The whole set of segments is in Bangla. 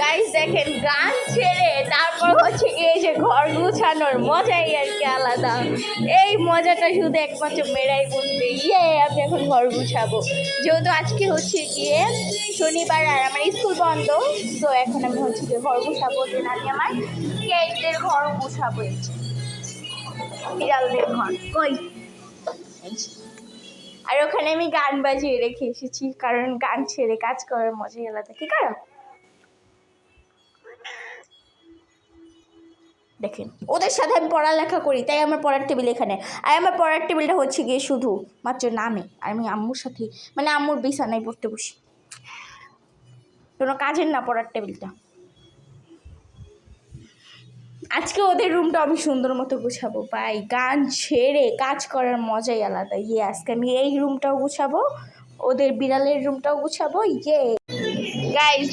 গাইস দেখেন, গান ছেড়ে তারপর হচ্ছে এই যে ঘর গুছানোর মজাই আর কি আলাদা। এই মজাটা শুধু একমাত্র মেয়েরাই বুঝবে। ইয়ে আমি এখন ঘর গুছাবো। যেহেতু আজকে হচ্ছে গিয়ে শনিবার আর আমার স্কুল বন্ধ, তো এখন আমি হচ্ছে গিয়ে ঘর গুছাবো দেন আমি আমার কেকদের ঘর গুছাবো। বিড়ালদের ঘর। কই? আর ওখানে আমি গান বাজিয়ে রেখে এসেছি, কারণ গান ছেড়ে কাজ করার মজাই আলাদা। কি কারণ? দেখেন। ওদের সাথে আমি পড়ালেখা করি, তাই আমার পড়ার টেবিল এখানে। আর আমার পড়ার টেবিলটা হচ্ছে গিয়ে শুধু মাত্র নামে। আমি আম্মুর সাথে মানে আম্মুর বিছানায় পড়তে বসি। কোনো কাজের না পড়ার টেবিলটা। আজকে ওদের রুমটা আমি সুন্দর মতো গুছাবো। ভাই, গান ছেড়ে কাজ করার মজাই আলাদা। ইয়ে আজকে আমি এই রুমটাও গুছাবো, ওদের বিড়ালের রুমটাও গুছাবো। ইয়ে। গাইজ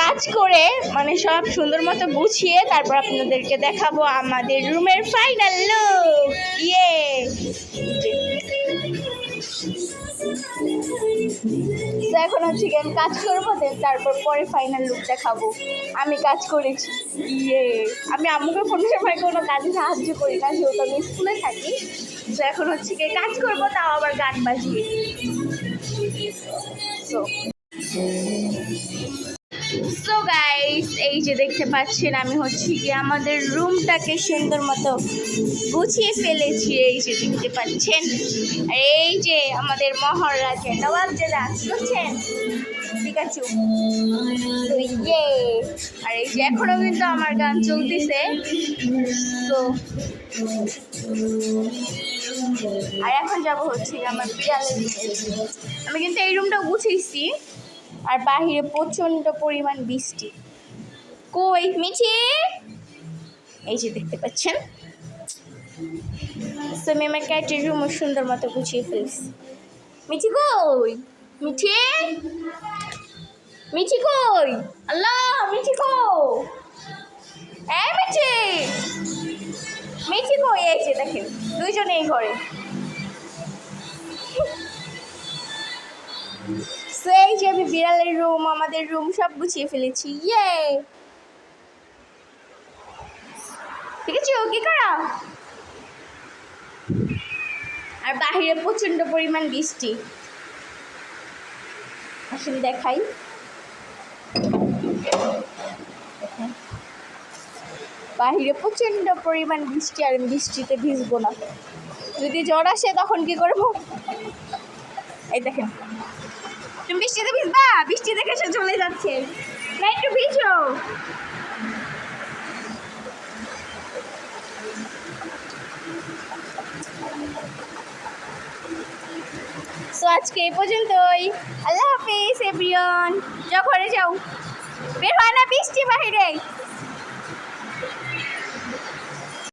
কাজ করে মানে সব সুন্দর মতো গুছিয়ে তারপর আপনাদেরকে দেখাবো আমাদের রুমের ফাইনাল লুক ইয়ে এখন হচ্ছে কি আমি কাজ করব তারপর পরে ফাইনাল লুক দেখাবো। আমি কাজ করেছি। ইয়ে আমি আম্মুকে কোনো সময় কোনো কাজে সাহায্য করি না, যেহেতু আমি স্কুলে থাকি। তো এখন হচ্ছে কি কাজ করব, তাও আবার গান বাজিয়ে। তো সো গাইস এই যে দেখতে পাচ্ছেন, আমি হচ্ছে কি আমাদের রুমটাকে সুন্দর মতো গুছিয়ে ফেলেছি। এই যে দেখতে পাচ্ছেন আর এই যে আমাদের মহারাজা নবাব বুঝছেন ঠিক আছে? তো ইয়ে আর এই যে এখনও কিন্তু আমার গান চলতেছে। তো আর এখন যাব হচ্ছে আমার বিড়ালের আমি কিন্তু এই রুমটা গুছিয়েছি। আর বাহিরে প্রচণ্ড পরিমাণ বৃষ্টি। কই, মিঠি? এই যে দেখতে পাচ্ছেন। তো আমি আমার ক্যাটের সুন্দর মতো গুছিয়ে ফেলছি। মিঠি কই? মিঠি? মিঠি কই? আল্লাহ, মিঠি কো এই মিঠি! মিঠি কই? যে দেখেন দুইজনে এই ঘরে। So, এই যে আমি বিড়ালের রুম আমাদের রুম সব গুছিয়ে ফেলেছি। ইয়ে ঠিক আছে ও কি করা? আর বাহিরে প্রচণ্ড পরিমাণ বৃষ্টি। আসলে দেখাই। বাহিরে প্রচণ্ড পরিমাণ বৃষ্টি আর বৃষ্টিতে ভিজবো না। যদি জ্বর আসে তখন কি করব? এই দেখেন। তুমি বৃষ্টিতে ভিজবা? বৃষ্টি দেখে সে চলে যাচ্ছে। না, একটু ভিজো। আজকে এই পর্যন্তই। আল্লাহ হাফিজ এভরিওয়ান যাও ঘরে যাও। বের হয় না বৃষ্টি বাহিরে।